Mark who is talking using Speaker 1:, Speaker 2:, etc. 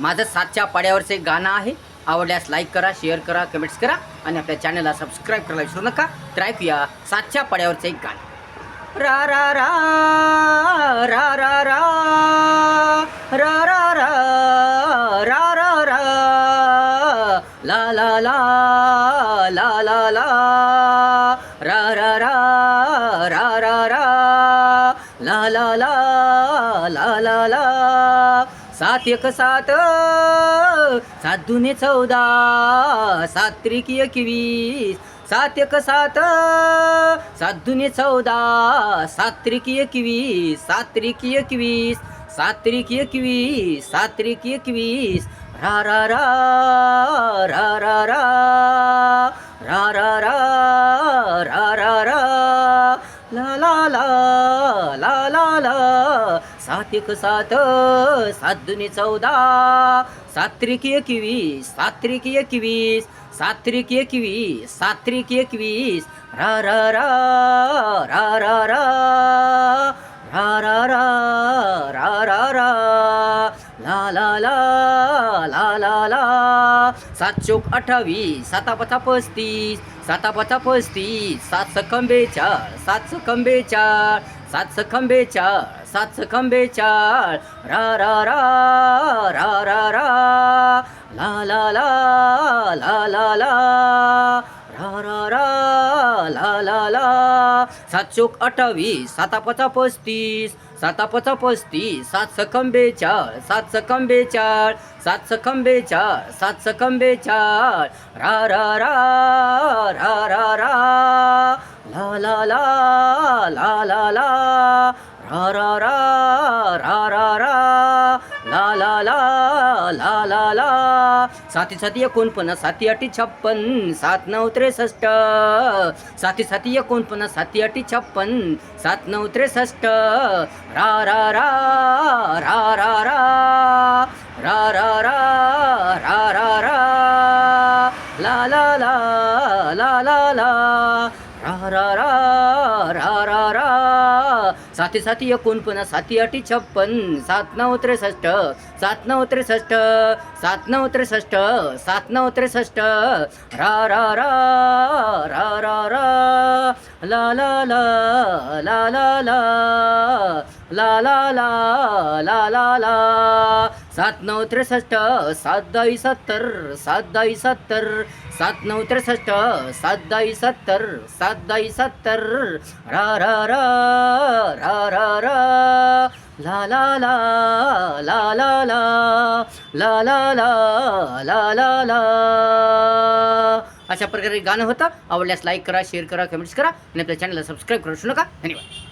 Speaker 1: माझं सातच्या पाड्यावरचं एक गाणं आहे आवडल्यास लाईक करा शेअर करा कमेंट्स करा आणि आपल्या चॅनलला सबस्क्राईब करायला विसरू नका तर ऐकूया सातच्या पाड्यावरचं एक गाणं रा रा रा रा रा रा रा रा रा रा रा रा ला ला ला ला ला ला रा रा रा रा रा रा ला ला ला ला ला ला सात एक सात सात दुने चौदा सात त्रिकी एकवीस सात एक सात सात दुने चौदा सात त्रिकी एकवीस सात त्रिकी एकवीस सात त्रिकी एकवीस सात त्रिकी एकवीस रा रा रा रा रा रा रा रा रा रा रा रा ला ला ला ला ला ला सात एक सात सात दुनी चौदा सात्रिक एकवीस सात्रिक एकवीस सात एकवीस सात्रिक एकवीस रा रा रा रा रा रा रा रा रा रा रा रा ला ला ला ला ला ला सात चौक अठ्ठावीस साता पथा पस्तीस साता पथा पस्तीस सात सकंबे चार सात सकंबे चार सात सकम बेचाळ सात सकम बेचाळ रा रा रा रा रा रा ला ला ला ला ला ला रा रा रा ला ला ला सात चोक अठ्ठावीस साता पचा पस्तीस साता पचा पस्तीस सात सखम बेचाळ सात सखम बेचाळ सात सखम बेचाळ सात सखम बेचाळ रा रा रा रा रा रा ला ला ला ला ला ला रा रा रा रा रा रा ला ला ला ला ला ला साती साती एकोणपन्नास साती अटी छप्पन सात नऊ त्रेसष्ट साती साती एकोणपन्नास साती अटी छप्पन सात नऊ त्रेसष्ट रा रा रा रा रा रा रा रा रा रा रा रा ला ला ला ला ला ला रा रा रा रा. रा साती साती एकोणपन्नास साती अटी छप्पन सात नऊ त्रेसष्ट सात नऊ त्रेसष्ट सात नऊ त्रेसष्ट सात नऊ त्रेसष्ट. रा रा रा रा रा रा. ला ला ला ला ला ला. ला ला ला ला ला ला. सात नऊ त्रेसष्ट सात दही सत्तर सात दही सत्तर सात नऊ त्रेसष्ट सात दही सत्तर सात दही सत्तर. रा रा रा रा रा रा. ला ला ला ला ला ला. ला ला ला ला ला ला. अशा प्रकारे गाणं होतं. आवडल्यास लाईक करा शेअर करा कमेंट्स करा. आणि आपल्या चॅनलला सबस्क्राईब करू नका. धन्यवाद.